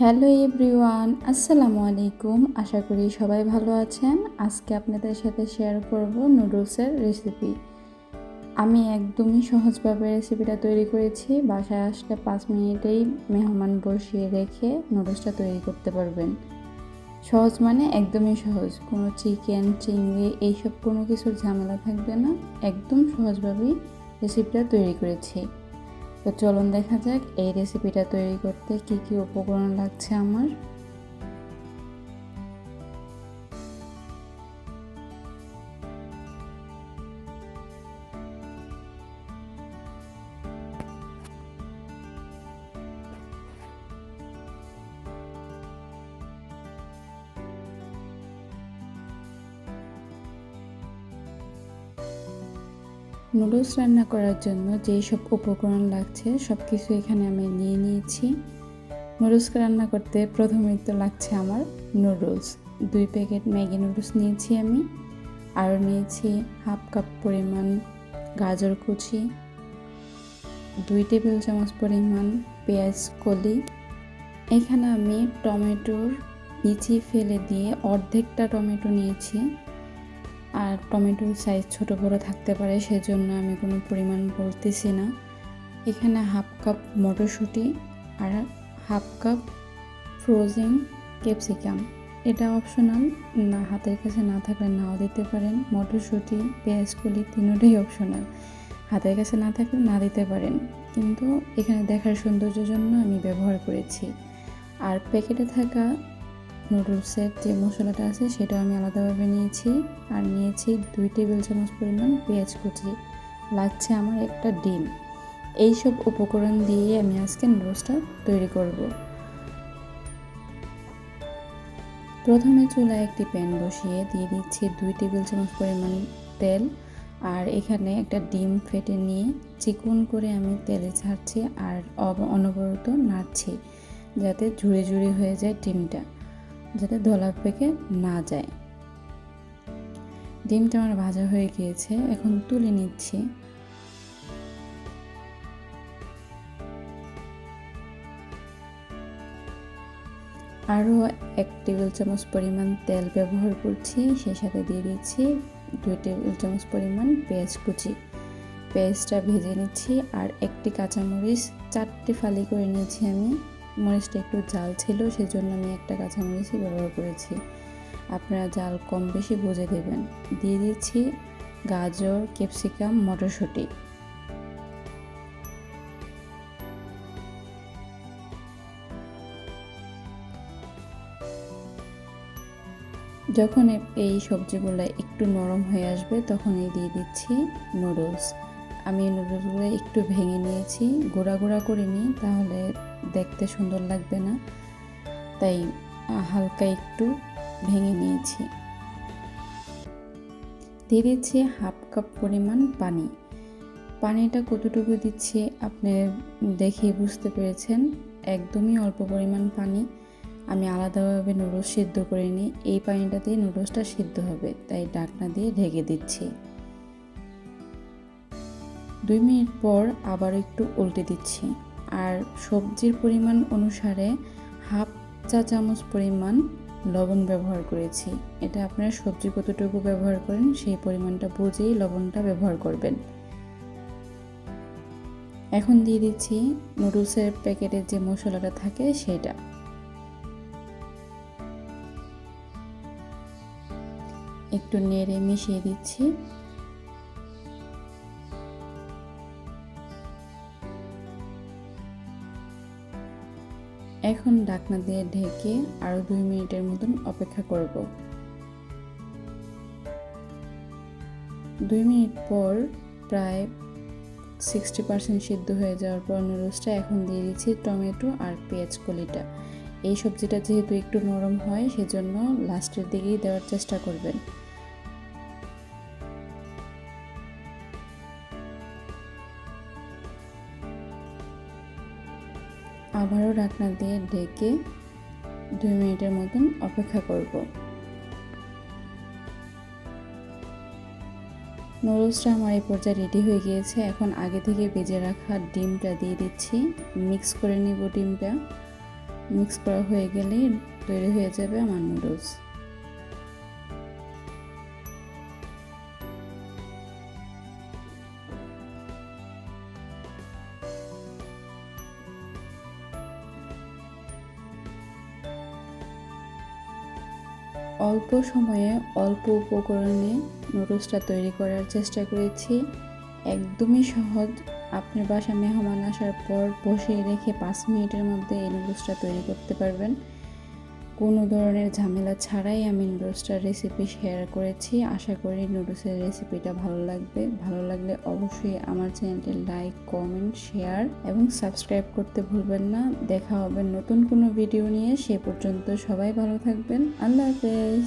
Hello everyone, আসসালামু আলাইকুম। আশা করি সবাই ভালো আছেন। আজকে আপনাদের সাথে শেয়ার করব নুডলসের রেসিপি। আমি একদমই সহজভাবে রেসিপিটা তৈরি করেছি। বাসায় আসলে পাঁচ মিনিটেই মেহমান বসিয়ে রেখে নুডলসটা তৈরি করতে পারবেন। সহজ মানে একদমই সহজ। কোনো চিকেন, চিংড়ি এইসব কোনো কিছুর ঝামেলা থাকবে না। একদম সহজভাবেই রেসিপিটা তৈরি করেছি। তো চলুন দেখা যাক এই রেসিপিটা তৈরি করতে কি কি উপকরণ লাগছে আমার। নুডলস রান্না করার জন্য যেই সব উপকরণ লাগছে সব কিছু এখানে আমি নিয়ে নিয়েছি। নুডলস রান্না করতে প্রথমেই তো লাগছে আমার নুডলস। দুই প্যাকেট ম্যাগি নুডলস নিয়েছি আমি। আরও নিয়েছি হাফ কাপ পরিমাণ গাজর কুচি। দুই টেবিল চামচ পরিমাণ পেঁয়াজ কলি। এখানে আমি টমেটোর বিচি ফেলে দিয়ে অর্ধেকটা টমেটো নিয়েছি। আর টমেটোর সাইজ ছোট বড় থাকতে পারে, সেজন্য আমি কোনো পরিমাণ বলতেছি না। এখানে হাফ কাপ মটরশুঁটি আর হাফ কাপ ফ্রোজেন ক্যাপসিকাম এটা অপশনাল না, হাতের কাছে না থাকলে নাও দিতে পারেন। মটরশুঁটি পেঁয়াজকলি তিনোটাই অপশনাল হাতের কাছে না থাকলে না দিতে পারেন। কিন্তু এখানে দেখার সৌন্দর্যের জন্য আমি ব্যবহার করেছি। আর প্যাকেটে থাকা নুডলসের যে মশলাটা আছে সেটাও আমি আলাদাভাবে নিয়েছি। আর নিয়েছি দুই টেবিল চামচ পরিমাণ পেঁয়াজ কুচি। লাগছে আমার একটা ডিম। এইসব উপকরণ দিয়ে আমি আজকে নুডলসটা তৈরি করব। প্রথমে চুলায় একটি প্যান বসিয়ে দিয়ে দিচ্ছি দুই টেবিল চামচ পরিমাণ তেল। আর এখানে একটা ডিম ফেটে নিয়ে চিকন করে আমি তেলে ছাড়ছি আর অনবরত নাড়ছি যাতে ঝুড়ি ঝুড়ি হয়ে যায় ডিমটা। যাতে দলা পেকে না যায়। ডিমটা আমার ভাজা হয়ে গিয়েছে, এখন তুলে নিচ্ছি। আরও এক টেবিল চামচ পরিমাণ তেল ব্যবহার করছি, সেই সাথে দিয়ে দিচ্ছি দুই টেবিল চামচ পরিমাণ পেঁয়াজ কুচি। পেঁয়াজটা ভেজে নিচ্ছি আর একটি কাঁচামরিচ চারটি ফালি করে নিয়েছি আমি। মরিচটা একটু জাল ছিল, সেজন্য আমি একটা কাঁচামরিচই ব্যবহার করেছি। আপনারা জাল কম বেশি বুঝে দেবেন। দিয়ে দিচ্ছি গাজর, ক্যাপসিকাম, মটরশুঁটি। যখন এই সবজিগুলো একটু নরম হয়ে আসবে, তখনই দিয়ে দিচ্ছি নুডলস। আমি নুডলসগুলো একটু ভেঙে নিয়েছি। গোড়া গোড়া করে নিই, তাহলে দেখতে সুন্দর লাগবে না। তাই হালকা একটু ভেঙে নিয়েছি। দিয়ে দিচ্ছি হাফ কাপ পরিমাণ পানি। পানিটা কতটুকু দিচ্ছি আপনি দেখে বুঝতে পেরেছেন। একদমই অল্প পরিমাণ পানি। আমি আলাদাভাবে নুডলস সিদ্ধ করে নিই এই পানিটা দিয়ে নুডলসটা সিদ্ধ হবে। তাই ডাকনা দিয়ে ঢেকে দিচ্ছি। দুই মিনিট পর আবার একটু উল্টে দিচ্ছি। আর সবজির পরিমাণ অনুসারে হাফ চা চামচ পরিমাণ লবণ ব্যবহার করেছি। এটা আপনারা সবজি কতটুকু ব্যবহার করেন সেই পরিমাণটা বুঝেই লবণটা ব্যবহার করবেন। এখন দিয়ে দিচ্ছি নুডলসের প্যাকেটের যে মশলাটা থাকে সেটা। একটু নেড়ে মিশিয়ে দিচ্ছি। এখন ডাকনা দিয়ে ঢেকে আরও দুই মিনিটের মতন অপেক্ষা করব। দুই মিনিট পর প্রায় সিক্সটি পার্সেন্ট সিদ্ধ হয়ে যাওয়ার পর নুডলসটা এখন দিয়ে দিচ্ছি টমেটো আর পেঁয়াজ কলিটা। এই সবজিটা যেহেতু একটু নরম হয়, সেজন্য লাস্টের দিকেই দেওয়ার চেষ্টা করবেন। আবারও ঢাকনা দিয়ে ঢেকে দুই মিনিটের মতন অপেক্ষা করব। নুডলসটা আমার এই পর্যায়ে রেডি হয়ে গিয়েছে। এখন আগে থেকে বেজে রাখা ডিমটা দিয়ে দিচ্ছি। মিক্স করে নিব ডিমটা। মিক্স করা হয়ে গেলে তৈরি হয়ে যাবে আমার নুডলস। অল্প সময়ে অল্প উপকরণে নুডলসটা তৈরি করার চেষ্টা করেছি। একদমই সহজ। আপনার বাসা মেহমান আসার পর বসিয়ে রেখে পাঁচ মিনিটের মধ্যে এই নুডলসটা তৈরি করতে পারবেন। কোনো ধরনের ঝামেলা ছাড়াই আমি নুডলসটার রেসিপি শেয়ার করেছি। আশা করি নুডলসের রেসিপিটা ভালো লাগবে। ভালো লাগলে অবশ্যই আমার চ্যানেলটি লাইক কমেন্ট শেয়ার এবং সাবস্ক্রাইব করতে ভুলবেন না। দেখা হবে নতুন কোনো ভিডিও নিয়ে। সে পর্যন্ত সবাই ভালো থাকবেন। আল্লাহ হাফেজ।